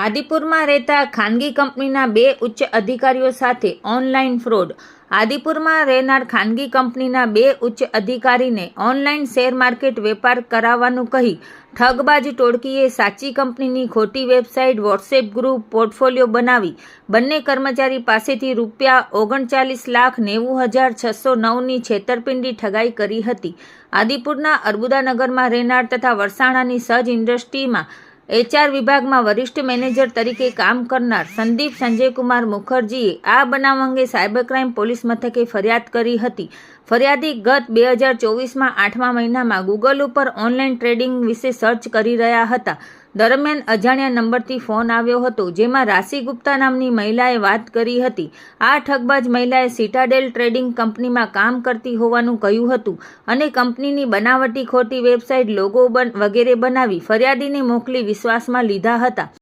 આદિપુરમાં રહેતા ખાનગી કંપનીના બે ઉચ્ચ અધિકારીઓ સાથે ઓનલાઈન ફ્રોડ. આદિપુરમાં રહેનાર ખાનગી કંપનીના બે ઉચ્ચ અધિકારીને ઓનલાઈન શેર માર્કેટ વેપાર કરાવવાનું કહી ઠગબાજ ટોળકીએ સાચી કંપનીની ખોટી વેબસાઇટ વોટ્સએપ ગ્રુપ પોર્ટફોલિયો બનાવી. બંને કર્મચારી પાસેથી રૂપિયા ઓગણચાલીસ લાખ નેવું હજાર છસો નવની છેતરપિંડી ઠગાઈ કરી હતી. આદિપુરના અર્બુદાનગરમાં રહેનાર તથા વરસાણાની સજ ઇન્ડસ્ટ્રીમાં એચઆર વિભાગમાં વરિષ્ઠ મેનેજર તરીકે કામ કરનાર સંદીપ સંજયકુમાર મુખર્જીએ આ બનાવ અંગે સાયબર ક્રાઇમ પોલીસ મથકે ફરિયાદ કરી હતી. ફરિયાદી ગત બે હજાર ચોવીસમાં આઠમા મહિનામાં ગૂગલ ઉપર ઓનલાઈન ટ્રેડિંગ વિશે સર્ચ કરી રહ્યા હતા. દરમિયાન અજાણ્યા નંબરથી ફોન આવ્યો હતો, જેમાં રાશિ ગુપ્તા નામની મહિલાએ વાત કરી હતી. આ ઠગબાજ મહિલાએ સિટાડેલ ટ્રેડિંગ કંપનીમાં કામ કરતી હોવાનું કહ્યું હતું અને કંપનીની બનાવટી ખોટી વેબસાઇટ, લોગો વગેરે બનાવી ફરિયાદીને મોકલી વિશ્વાસમાં લીધા હતા.